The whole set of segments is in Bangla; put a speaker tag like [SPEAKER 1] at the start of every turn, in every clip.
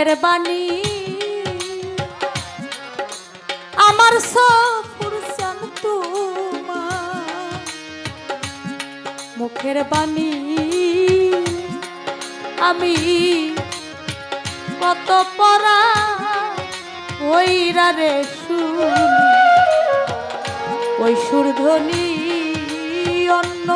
[SPEAKER 1] মুখের বাণী আমার সফুর তোমার। মুখের বাণী, আমি কত পরা ওইরা রে শুনি ওই সুরধ্বনি অন্য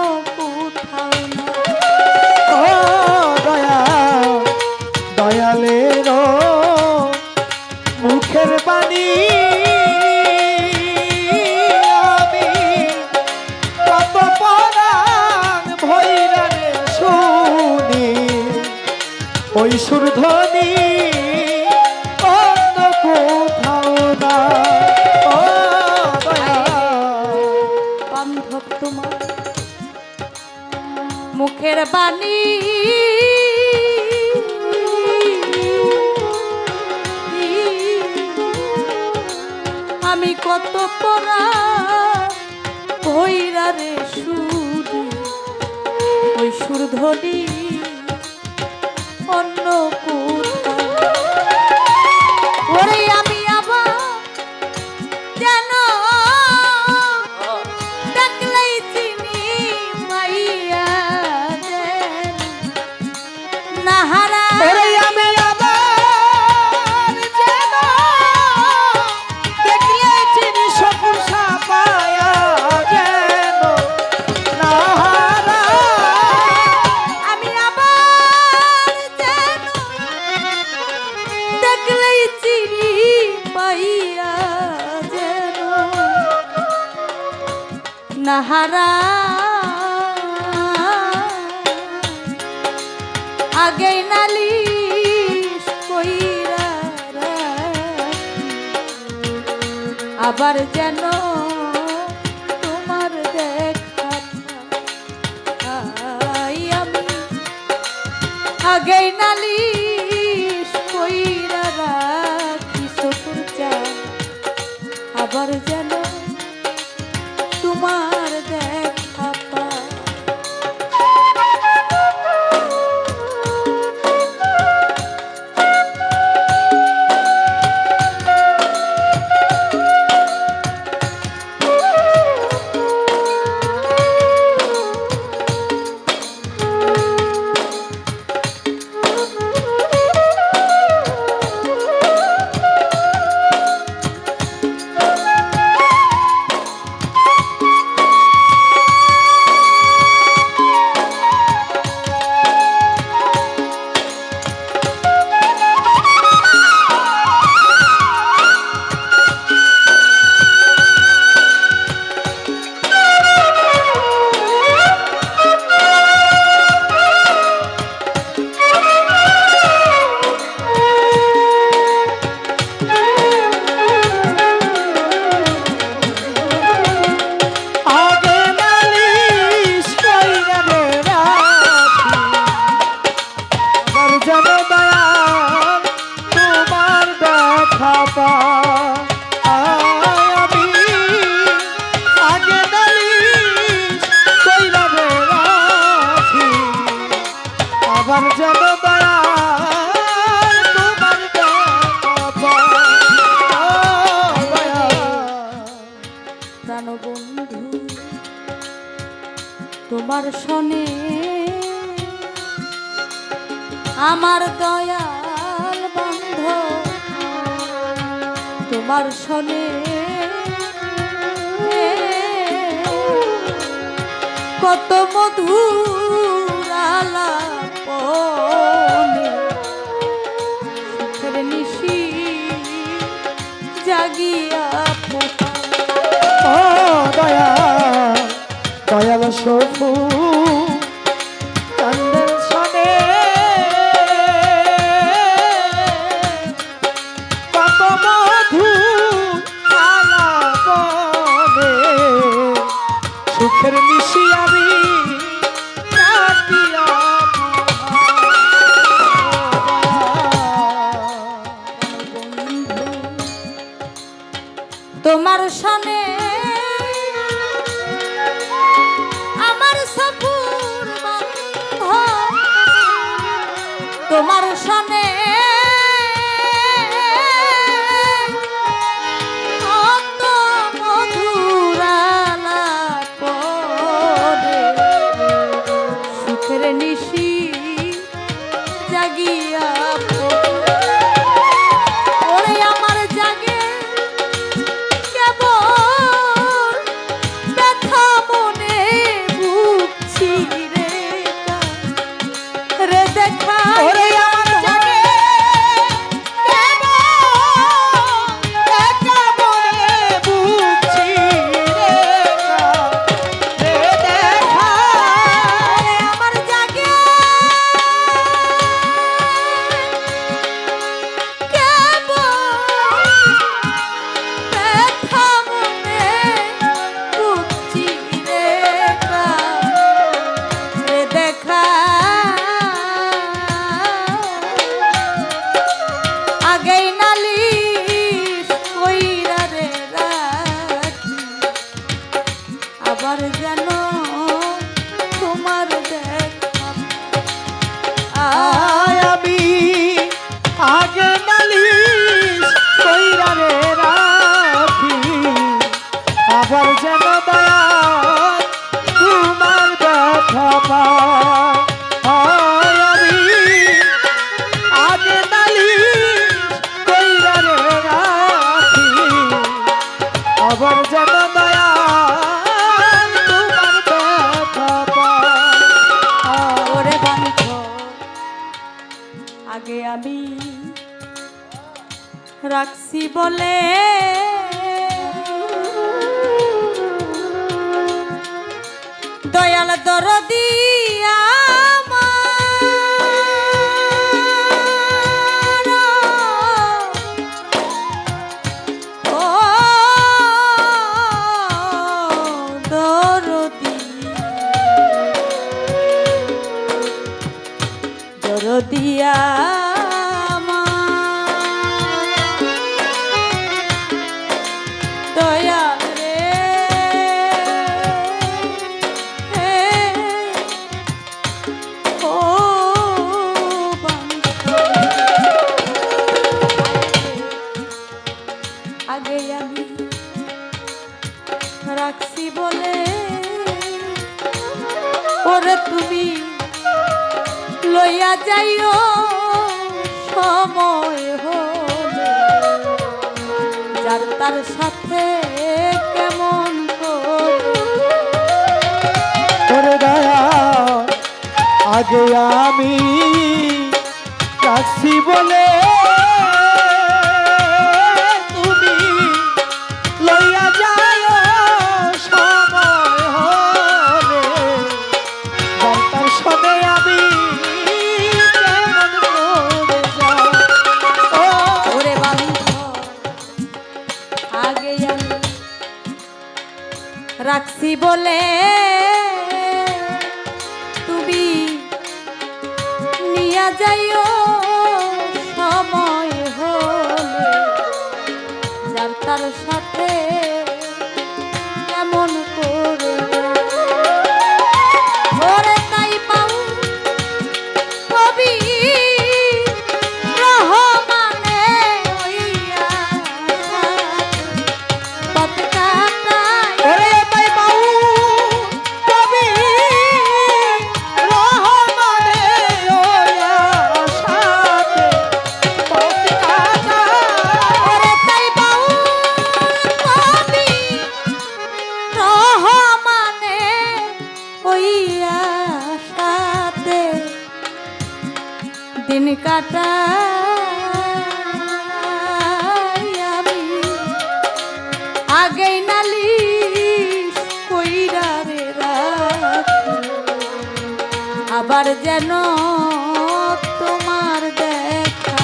[SPEAKER 2] মুখের বাণী আমি কত
[SPEAKER 1] পড়া ভৈরা সুর ওই সুরধ্বনি অন্য নাহারা আগে নালিশ কইরা আবার যেন তোমার দেখা আগেই নালিশ তোমার শনে। আমার দয়াল বন্ধ তোমার শনে। কত মধুর আলাপনে নিশি জাগিয়া
[SPEAKER 2] দয়াল সফু
[SPEAKER 1] বলে দয়াল রে। ও আগে আমি রাখছি বলে ওরে তুমি লইয়া যাইও সময় হো তার সাথে কেমন করে
[SPEAKER 2] আগে আমি কাশি বলে
[SPEAKER 1] ভুলিয়া যাইও সময় হলে যার তার সাথে দিন কাটা আমি। আগেই নালি কইরা রে আবার যেন তোমার দেখা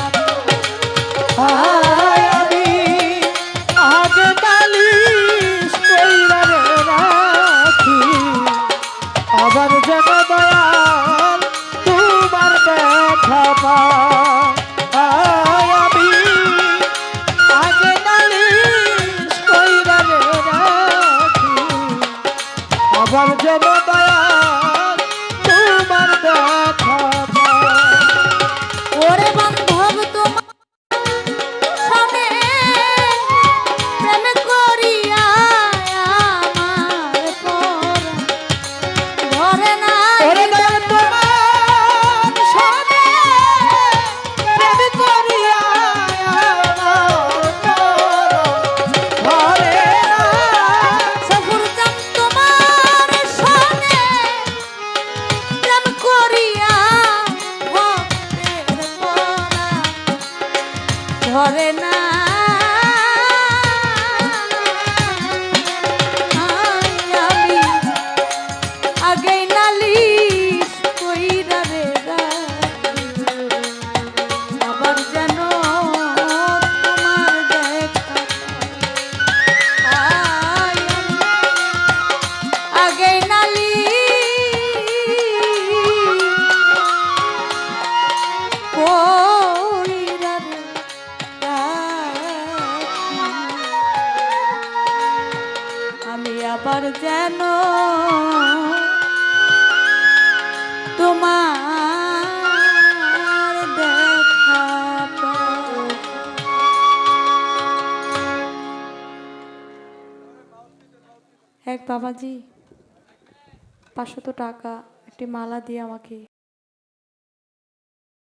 [SPEAKER 2] আবার যেন তোমার দেখা।
[SPEAKER 1] এক বাবাজি পাঁচশত টাকা একটি মালা দিয়ে আমাকে